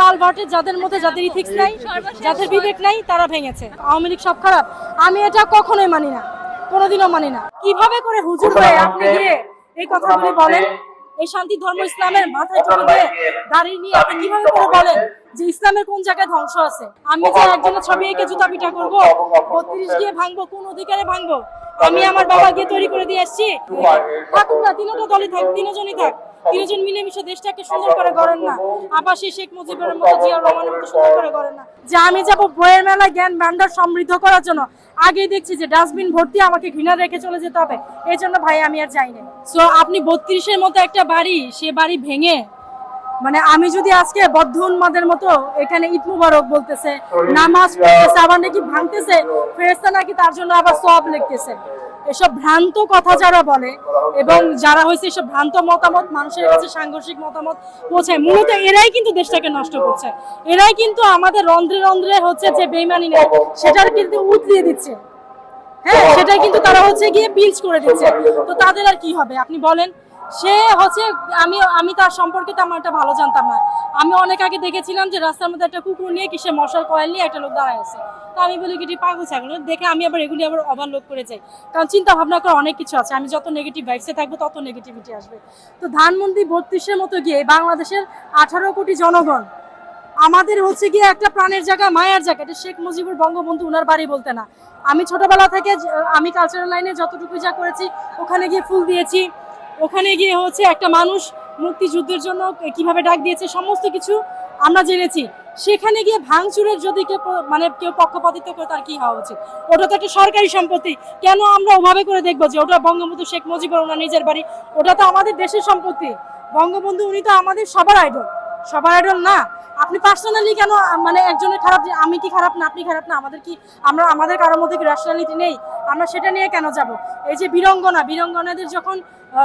পাল ভটে যাদের মধ্যে যাদের ইথিক্স নাই যাদের বিবেক নাই তারা ভেঙেছে। আওয়ামী লীগ সব খারাপ। আমি এটা কখনোই মানি না। কোনোদিনও মানি না। কীভাবে করে হুজুর হয়ে আপনি গিয়ে এই কথাগুলি বলেন? এই শান্তি ধর্ম ইসলামের মাথায় চলে দিয়ে দাঁড়িয়ে নিয়ে আপনি কীভাবে করে বলেন যে ইসলামের কোন জায়গায় ধ্বংস আছে? আমি যে একজনের ছবি এঁকে জুতা পিঠা করব বত্রিশ গিয়ে ভাঙবো কোন অধিকারে ভাঙবো? আমি আমার বাবা গিয়ে তৈরি করে দিয়ে আসছি থাকুক না তিনটা দলে থাক তিনজনই থাক। তিনজন মিলেমিশে দেশটাকে সুন্দর করে গড়েন না। আবাসী শেখ মুজিবের মতো জিয়া রহমানের মতো সুন্দর করে গড়েন না। যে আমি যাব বইয়ের মেলায় জ্ঞান ভান্ডার সমৃদ্ধ করার জন্য আগেই দেখছি যে ডাস্টবিন ভর্তি আমাকে ঘৃণা রেখে চলে যেতে হবে। এই জন্য ভাই, আমি আর যাই না সো আপনি বত্রিশের মতো একটা বাড়ি, সে বাড়ি ভেঙে মানে আমি যদি আজকে বদ্ধ উন্মাদের মতো এখানে ঈদ মুবারক বলতেছে, নামাজ পড়তেছে, আবার নাকি ভাঙতেছে ফেরেস্তা নাকি তার জন্য আবার সব লিখতেছে। এসব ভ্রান্ত কথা যারা বলে এবং যারা হয়েছে এসব ভ্রান্ত মতামত মানুষের কাছে সাংঘর্ষিক মতামত পৌঁছায় মূলত এরাই কিন্তু দেশটাকে নষ্ট করছে। এরাই কিন্তু আমাদের রন্ধ্রে রন্ধ্রে হচ্ছে যে বেইমানি নেয় সেটার কিন্তু উতলিয়ে দিচ্ছে। হ্যাঁ সেটাই কিন্তু তারা হচ্ছে গিয়ে পিঞ্চ করে দিচ্ছে। তো তাদের আর কি হবে? আপনি বলেন সে হচ্ছে, আমি আমি তার সম্পর্কে তেমন একটা ভালো জানতাম না। আমি অনেক আগে দেখেছিলাম যে রাস্তার মধ্যে একটা কুকুর নিয়ে কিসে মশার কয়েল নিয়ে একটা লোক দাঁড়ায় আছে। তো আমি বলি কি পাগল ছাগল? দেখে আমি আবার এগুলি আবার ওভারলোড করে যাই। কারণ চিন্তা ভাবনা করে অনেক কিছু আছে। আমি যত নেগেটিভ ভাইবসে থাকব, তত নেগেটিভিটি আসবে। তো ধানমন্ত্রী বত্রিশের মতো গিয়ে বাংলাদেশের আঠারো কোটি জনগণ, আমাদের হচ্ছে গিয়ে একটা প্রাণের জায়গা, মায়ের জায়গা। এটা শেখ মুজিবুর বঙ্গবন্ধু উনার বাড়ি বলতে না। আমি ছোটবেলা থেকে, আমি কালচারাল লাইনে যতটুকু যা করেছি, ওখানে গিয়ে ফুল দিয়েছি। ওখানে গিয়ে হচ্ছে একটা মানুষ মুক্তিযুদ্ধের জন্য কীভাবে ডাক দিয়েছে, সমস্ত কিছু আমরা জেনেছি। সেখানে গিয়ে ভাঙচুরের যদি কেউ মানে কেউ পক্ষপাতিত্ব করে, তার কি হওয়া উচিত? ওটা তো একটা সরকারি সম্পত্তি। কেন আমরা ওভাবে করে দেখব যে ওটা বঙ্গবন্ধু শেখ মুজিবুর ওনার নিজের বাড়ি? ওটা তো আমাদের দেশের সম্পত্তি। বঙ্গবন্ধু উনি তো আমাদের সবার আইডল সবার আইডল না। আপনি পার্সোনালি কেন মানে একজনের খারাপ যে আমি কি খারাপ না, আপনি খারাপ না, আমাদের কি, আমরা, আমাদের কারোর মধ্যে কি ন্যাশনালিটি নেই? আমরা সেটা নিয়ে কেন যাব? এই যে বীরঙ্গনা, বীরঙ্গনাদের যখন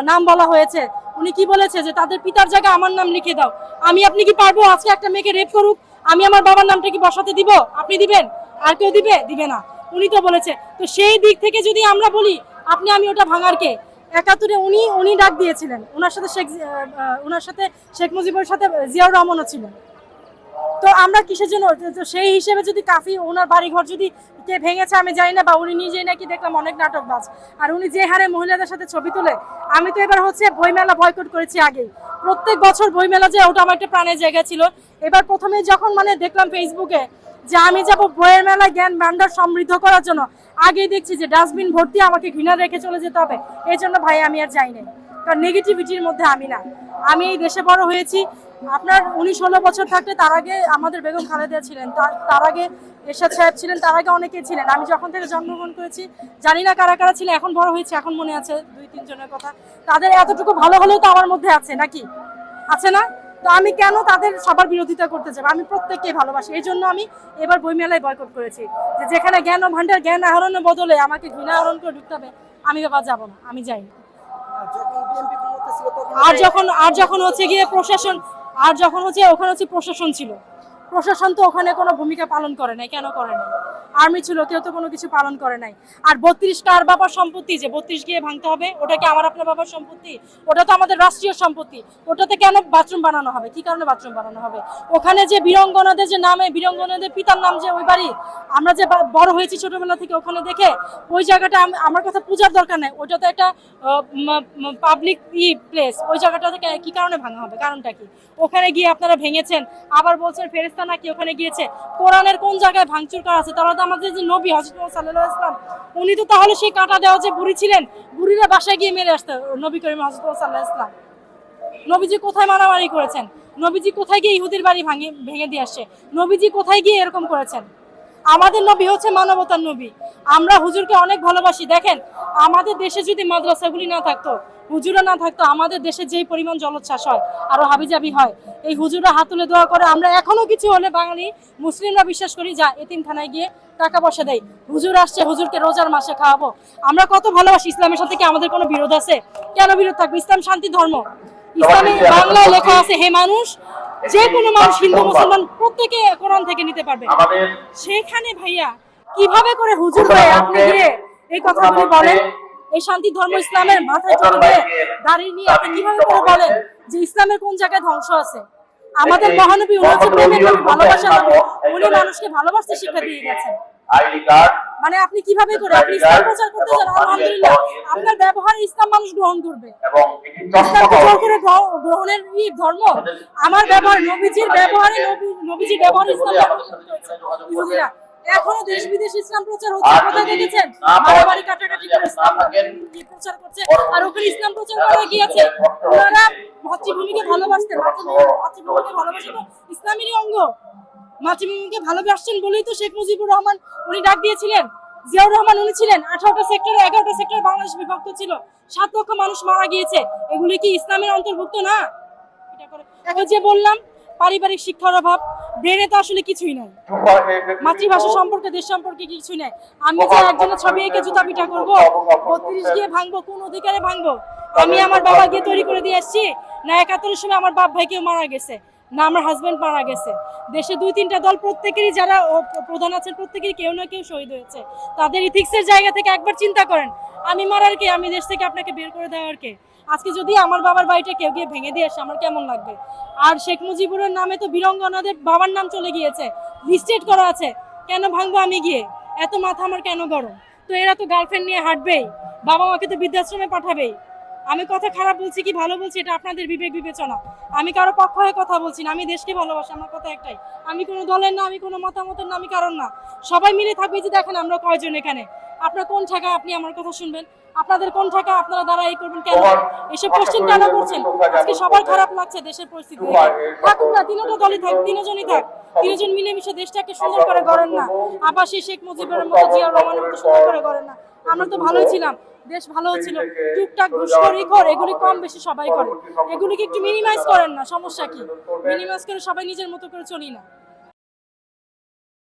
নাম বলা হয়েছে, উনি কি বলেছে যে তাদের পিতার জায়গায় আমার নাম লিখে দাও। আমি, আপনি কি পারব আজকে একটা মেয়েকে রেপ করুক? আমি আমার বাবার নামটা কি বসাতে দিব? আপনি দিবেন? আর কেউ দিবে? দিবে না। উনি তো বলেছে, তো সেই দিক থেকে যদি আমরা বলি, আপনি, আমি ওটা ভাঙার কে? একাত্তরে উনি উনি ডাক দিয়েছিলেন। ওনার সাথে শেখ ওনার সাথে শেখ মুজিবের সাথে জিয়াউর রহমানও ছিলেন। তো আমরা কিসের জন্য? তো সেই হিসেবে যদি কাফি ওনার বাড়িঘর যদি কে ভেঙেছে, আমি জানি না, বা উনি নিজেই নাকি দেখলাম অনেক নাটক নাটকবাজ। আর উনি যে হারে মহিলাদের সাথে ছবি তোলে, আমি তো এবার হচ্ছে বইমেলা বয়কট করেছি আগেই। প্রত্যেক বছর বইমেলা যে ওটা আমার একটা প্রাণের জায়গা ছিল। এবার প্রথমে যখন মানে দেখলাম ফেসবুকে যে আমি যাব বইয়ের মেলায় জ্ঞান ভান্ডার সমৃদ্ধ করার জন্য, আগেই দেখছি যে ডাস্টবিন ভর্তি আমাকে ঘৃণা রেখে চলে যেতে হবে। এই জন্য ভাই আমি আর যাই নাই। কারণ নেগেটিভিটির মধ্যে আমি না। আমি এই দেশে বড় হয়েছি। আপনার উনি ষোলো বছর থাকতে তার আগে আমাদের বেগম খালেদা ছিলেন। তার- আগে এরশাদ সাহেব ছিলেন, তার আগে অনেকে ছিলেন। আমি যখন থেকে জন্মগ্রহণ করেছি, জানি না কারা কারা ছিল, এখন বড় হয়েছে, এখন মনে আছে দুই, তিনজনের কথা। তাদের এতটুকু ভালো হলেও তো আমার মধ্যে আছে, নাকি? আছে না? তো আমি কেন তাদের সবার বিরোধিতা করতে যাব? আমি প্রত্যেককে ভালোবাসি। এই জন্য আমি এবার বইমেলায় বয়কট করেছি। যে যেখানে জ্ঞান ও ভান্ডার জ্ঞান আহরণের বদলে আমাকে ঘৃণা আহরণ করে ঢুকতে হবে, আমি বাবা যাব না। আমি যাই না। যখন বিএনপি ক্ষমতা ছিল তখন আর যখন আর যখন হচ্ছে গিয়ে প্রশাসন, আর যখন হচ্ছে, ওখানে হচ্ছে প্রশাসন ছিল। প্রশাসন তো ওখানে কোনো ভূমিকা পালন করে নাই, কেন করে নাই? আর্মি ছিল, কেউ তো কোনো কিছু পালন করে নাই। আর বত্রিশ কার বাবার সম্পত্তি, যে বত্রিশ গিয়ে ভাঙতে হবে, ওটা কি আমার আপনার বাবার সম্পত্তি? ওটা তো আমাদের রাষ্ট্রীয় সম্পত্তি। ওটাতে কেন বাথরুম বানানো হবে? কি কারণে বাথরুম বানানো হবে? ওখানে যে বীরঙ্গনাদের যে নামে, বীরঙ্গনাদের পিতার নাম যে ওই বাড়ি, আমরা যে বড় হয়েছি ছোটবেলা থেকে ওখানে দেখে, ওই জায়গাটা আমার কথা পূজার দরকার নেই। ওটা তো একটা পাবলিক ই প্লেস ওই জায়গাটা থেকে কি কারণে ভাঙা হবে? কারণটা কি? ওখানে গিয়ে আপনারা ভেঙেছেন, আবার বলছেন ফেরেস্তা নাকি ওখানে গিয়েছে, কোরআনের কোন জায়গায় ভাঙচুর করা আছে তারা তো আমাদের যে নবী হজরত সাল্লাহ ইসলাম উনি তো তাহলে সেই কাঁটা দেওয়া যে বুড়ি ছিলেন, বুড়িরা বাসায় গিয়ে মেরে আসতো, নবী করিম হজরত সাল্লাহ ইসলাম নবীজি কোথায় মারামারি করেছেন? নবীজি কোথায় গিয়ে ইহুদির বাড়ি ভাঙে, ভেঙে দিয়ে আসছে? নবীজি কোথায় গিয়ে এরকম করেছেন? আমাদের নবী হচ্ছে মানবতার নবী। আমরা হুজুরকে অনেক ভালোবাসি। দেখেন আমাদের দেশে যদি মাদ্রাসাগুলি না থাকতো হুজুরা না থাকতো আমাদের দেশে যেই পরিমাণ জলোচ্ছ্বাস হয় আরও হাবিজাবি হয় এই হুজুরা হাত তুলে দোয়া করে। আমরা এখনও কিছু হলে বাঙালি মুসলিমরা বিশ্বাস করি যা এতিমখানায় গিয়ে টাকা পয়সা দেয়। হুজুর আসছে হুজুরকে রোজার মাসে খাওয়াবো। আমরা কত ভালোবাসি ইসলামের সাথে কি আমাদের কোনো বিরোধ আছে? কেন বিরোধ থাকবে? ইসলাম শান্তি ধর্ম। ইসলামে বাংলায় লেখা আছে হে মানুষ যে কোনো মানুষ হিন্দু মুসলমান প্রত্যেকে কোরআন থেকে নিতে পারবে। সেখানে ভাইয়া কীভাবে করে হুজুর হয়ে আপনি গিয়ে এই কথাগুলি বলেন? এই শান্তি ধর্ম ইসলামের মাথায় চলে দিয়ে দাঁড়িয়ে নিয়ে আপনি কীভাবে করে বলেন যে ইসলামের কোন জায়গায় ধ্বংস আছে? আমাদের মহানবী উনি হচ্ছে প্রেমের নবী, ভালোবাসার উনি মানুষকে ভালোবাসতে শিক্ষা দিয়ে গেছেন। আইডি কার্ড মানে আপনি কীভাবে করে? আপনি ইসলাম প্রচার করতে চান? আলহামদুলিল্লাহ। আপনার ব্যবহারে ইসলাম মানুষ গ্রহণ করবে। জোর চশমা করে গ্রহণের ই ধর্ম। আমার ব্যবহার নবীজির ব্যবহারে নবী- নবীজির ব্যবহারে ইসলাম। ইহুদিরা এখনও দেশ বিদেশ ইসলাম প্রচার হচ্ছে। কোথায় দেখেছেন? মারামারি কাটাকাটি করে ইসলাম প্রচার করছে। আর ওখানে ইসলাম প্রচার করে গিয়েছে ওনারা মাতৃভূমিকে ভালোবাসতেন। মাতৃভূমিকে ভালোবাসে তো ইসলামেরই অঙ্গ। মাতৃভূমিকে ভালোবাসছেন বলেই তো শেখ মুজিবুর রহমান উনি ডাক দিয়েছিলেন। জিয়াউর রহমান উনি ছিলেন। আঠারোটা সেক্টরে এগারোটা সেক্টরে বাংলাদেশ বিভক্ত ছিল। সাত লক্ষ মানুষ মারা গিয়েছে। এগুলি কি ইসলামের অন্তর্ভুক্ত না? এখন যে বললাম, পারিবারিক শিক্ষার অভাব, ব্রেনে তো আসলে কিছুই নাই। মাতৃভাষা সম্পর্কে, দেশ সম্পর্কে কিছুই নাই। আমি যে একজনের ছবি এঁকে জুতা পিঠা করব, বত্রিশ গিয়ে ভাঙবো, কোন অধিকারে ভাঙবো? আমি আমার বাবা গিয়ে তৈরি করে দিয়ে আসছি না, একাত্তরের সময় আমার বাপ ভাই কেউ মারা গেছে। না, আমার হাজব্যান্ড মারা গেছে। দেশে দুই, তিনটা দল প্রত্যেকেরই যারা প্রধান আছেন, প্রত্যেকেরই কেউ না কেউ শহীদ হয়েছে। তাদের ইথিক্সের জায়গা থেকে একবার চিন্তা করেন, আমি মারার কে? আমি দেশ থেকে আপনাকে বের করে দেওয়ার কে? আজকে যদি আমার বাবার বাড়িটা কেউ গিয়ে ভেঙে দিয়ে আসে, আমার কেমন লাগবে? আর শেখ মুজিবুরের নামে তো বীরঙ্গনাদের বাবার নাম চলে গিয়েছে লিস্টেড করা আছে, কেন ভাঙবো আমি গিয়ে? এত মাথা আমার কেন গরম? তো এরা তো গার্লফ্রেন্ড নিয়ে হাঁটবেই বাবা মাকে তো বৃদ্ধাশ্রমে পাঠাবেই। আমি কথা খারাপ বলছি কি ভালো বলছি এটা আপনাদের বিবেক বিবেচনা। আমি কারও পক্ষ হয়ে কথা বলছি না, আমি দেশকে ভালোবাসি, আমার কথা একটাই। আমি কোনো দলের না, আমি কোনো মতামতের না, আমি কারণ না। সবাই মিলে থাকবে যে দেখেন আমরা কয়জন এখানে। আপনার কোন ঠাকা আপনি আমার কথা শুনবেন? আপনাদের কোন ঠাকা আপনারা দ্বারা এই করবেন কেন? এসব কোশ্চেন কেন করছেন? আজকে সবার খারাপ লাগছে দেশের পরিস্থিতি। থাকুন না, তিনটা দলই থাক, তিনজনই থাক। তিনজন মিলেমিশে দেশটাকে সুন্দর করে গড়েন না। আবার সেই শেখ মুজিবের মতো জিয়াউর রহমানের মতো সুন্দর করে গড়েন না। আমরা তো ভালোই ছিলাম। দেশ ভালো হচ্ছিল টুকটাক ঘুষখোরি কর এগুলি কম বেশি সবাই করে। এগুলিকে একটু মিনিমাইজ করেন না সমস্যা কি? মিনিমাইজ করে সবাই নিজের মতো করে চলি না।